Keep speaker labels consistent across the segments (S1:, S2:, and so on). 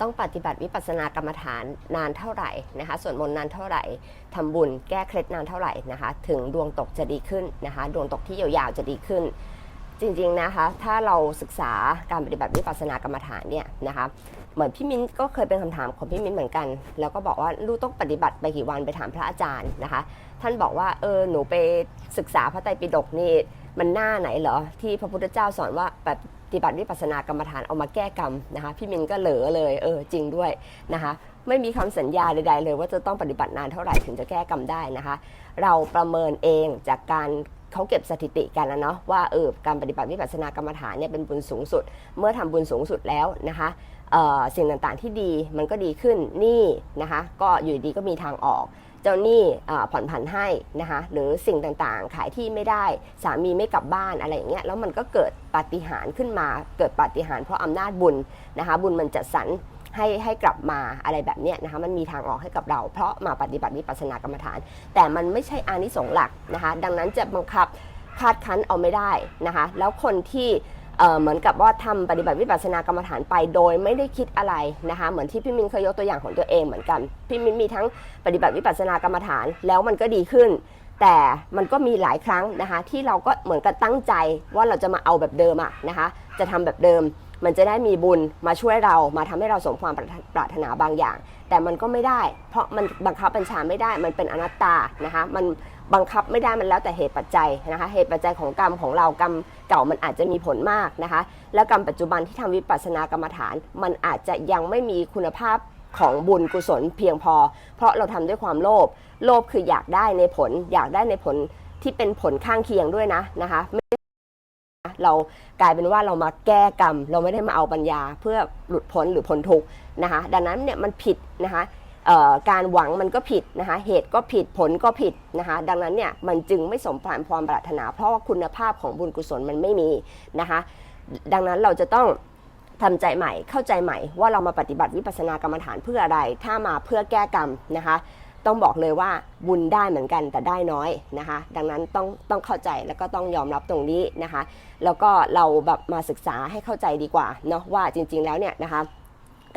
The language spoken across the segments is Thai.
S1: ต้องปฏิบัติวิปัสสนากรรมฐานนานเท่าไหร่นะคะส่วนมนต์นานเท่าไหร่ทำบุญแก้เคล็ดนานเท่าไหร่นะคะ ถึงดวงตกจะดีขึ้นนะคะ ดวงตกที่ยาวๆจะดีขึ้น จริงๆนะคะ ถ้าเราศึกษาการปฏิบัติวิปัสสนากรรมฐานเนี่ยนะคะเหมือนพี่มิ้นก็เคยเป็นคำถามของพี่มิ้นเหมือนกัน แล้วก็บอกว่าลูกต้องปฏิบัติไปกี่วันไปถามพระอาจารย์นะคะ ท่านบอกว่าเออหนูไปศึกษาพระไตรปิฎกนี่มันหน้าไหนเหรอที่พระพุทธเจ้าสอนว่า ฏิบัติวิปัสสนากรรมฐานเอามาแก้กรรมนะคะพี่มินก็เหลือเลยเออจริงด้วยนะคะไม่มีคำสัญญาใดๆเลย ว่าจะต้องปฏิบัตินานเท่าไหร่ถึงจะแก้กรรมได้นะคะ เราประเมินเองจากการเขาเก็บสถิติกันนะเนาะว่าเออการปฏิบัติวิปัสสนากรรมฐานเนี่ยเป็นบุญสูงสุด เมื่อทำบุญสูงสุดแล้วนะคะสิ่งต่างๆที่ดีมันก็ดีขึ้นนี่นะคะ ก็อยู่ดีก็มีทางออก เจ้าหนี้ผ่อนผันให้นะคะหรือสิ่งต่างๆ ขายที่ไม่ได้สามีไม่กลับบ้านอะไรอย่างเงี้ยแล้วมันก็เกิดปาฏิหาริย์ขึ้นมา เกิดปาฏิหาริย์เพราะอำนาจบุญนะคะบุญมันจัดสรรให้ให้กลับมาอะไรแบบเนี้ยนะคะมันมีทางออกให้กับเรา เพราะมาปฏิบัติวิปัสสนากรรมฐาน แต่มันไม่ใช่อานิสงส์หลักนะคะดังนั้นจะบังคับคาดคั้นเอาไม่ได้นะคะแล้วคนที่ เเหมือนกับว่าทำปฏิบัติวิปัสสนากรรมฐานไปโดยไม่ได้คิดอะไรนะคะเหมือนที่พี่มินเคยยกตัวอย่างของตัวเองเหมือนกันพี่มินมีทั้งปฏิบัติวิปัสสนากรรมฐานแล้วมันก็ดีขึ้น แต่มันก็มีหลายครั้งนะคะที่เราก็เหมือนกับตั้งใจว่าเราจะมาเอาแบบเดิมอะนะคะจะทำแบบเดิมมันจะได้มีบุญมาช่วยเรามาทำให้เราสมความปรารถนาบางอย่าง แต่มันก็ไม่ได้ เพราะมันบังคับบัญชาไม่ได้มันเป็นอนัตตานะคะมัน บังคับไม่ได้มันแล้วแต่เหตุปัจจัยนะคะ เหตุปัจจัยของกรรมของเรากรรมเก่ามันอาจจะมีผลมากนะคะ แล้วกรรมปัจจุบันที่ทำวิปัสสนากรรมฐาน มันอาจจะยังไม่มีคุณภาพของบุญกุศลเพียงพอ เพราะเราทำด้วยความโลภโลภคืออยากได้ในผล อยากได้ในผลที่เป็นผลข้างเคียงด้วยนะนะคะไม่เรากลายเป็นว่าเรามาแก้กรรม เราไม่ได้มาเอาปัญญาเพื่อหลุดพ้นหรือพ้นทุกข์นะคะ ดังนั้นเนี่ยมันผิดนะคะ การหวังมันก็ผิดนะคะเหตุก็ผิดผลก็ผิดนะคะดังนั้นเนี่ยมันจึงไม่สมผานความปรารถนา เพราะว่าคุณภาพของบุญกุศลมันไม่มีนะคะดังนั้นเราจะต้องทำใจใหม่เข้าใจใหม่ว่าเรามาปฏิบัติวิปัสสนากรรมฐานเพื่ออะไร ถ้ามาเพื่อแก้กรรมนะคะ ต้องบอกเลยว่าบุญได้เหมือนกันแต่ได้น้อยนะคะ ดังนั้นต้องต้องเข้าใจแล้วก็ต้องยอมรับตรงนี้นะคะ แล้วก็เราแบบมาศึกษาให้เข้าใจดีกว่าเนาะว่าจริง ๆแล้วเนี่ยนะคะ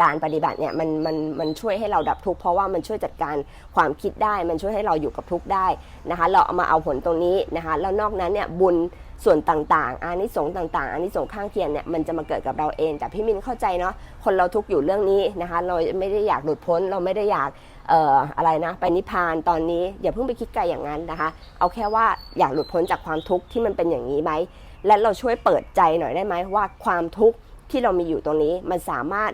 S1: การปฏิบัติเนี่ยมันมันมันช่วยให้เราดับทุกข์เพราะว่ามันช่วยจัดการความคิดได้ มันช่วยให้เราอยู่กับทุกข์ได้นะคะ เราเอามาเอาผลตรงนี้นะคะแล้วนอกนั้นเนี่ยบุญส่วนต่างๆ อานิสงส์ต่างๆอานิสงส์ข้างเคียงเนี่ยมันจะมาเกิดกับเราเอง แต่พี่มินเข้าใจเนาะคนเราทุกข์อยู่เรื่องนี้นะคะ เราไม่ได้อยากหลุดพ้นเราไม่ได้อยากเอ่ออะไรนะไปนิพพานตอนนี้อย่าเพิ่งไปคิดไกลอย่างนั้นนะคะ เอาแค่ว่าอยากหลุดพ้นจากความทุกข์ที่มันเป็นอย่างนี้ไหมและเราช่วยเปิดใจหน่อยได้ไหมว่าความทุกข์ที่เรามีอยู่ตรงนี้มันสามารถ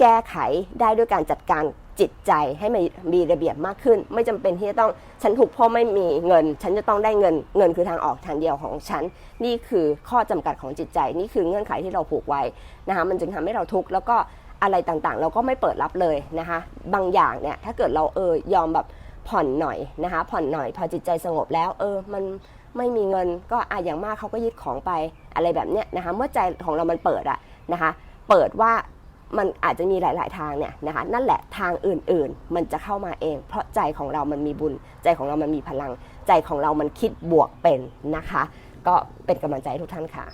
S1: แก้ไขได้ด้วยการจัดการจิตใจให้มันมีระเบียบมากขึ้น ไม่จำเป็นที่จะต้องฉันถูกพ่อไม่มีเงิน ฉันจะต้องได้เงิน เงินคือทางออกทางเดียวของฉัน นี่คือข้อจำกัดของจิตใจ นี่คือเงื่อนไขที่เราผูกไว้นะคะมันจึงทำให้เราทุกข์แล้วก็อะไรต่างๆ เราก็ไม่เปิดรับเลยนะคะ บางอย่างเนี่ยถ้าเกิดเราเออยอมแบบผ่อนหน่อยนะคะผ่อนหน่อยพอจิตใจสงบแล้วเออมันไม่มีเงินก็อะอย่างมากเขาก็ยึดของไปอะไรแบบเนี้ยนะคะเมื่อใจของเรามันเปิดอะนะคะเปิดว่า มันอาจจะมีหลาย ๆ ทางเนี่ยนะคะนั่นแหละทางอื่นๆ มันจะเข้ามาเอง เพราะใจของเรามันมีบุญ ใจของเรามันมีพลัง ใจของเรามันคิดบวกเป็นนะคะ ก็เป็นกำลังใจทุกท่านค่ะ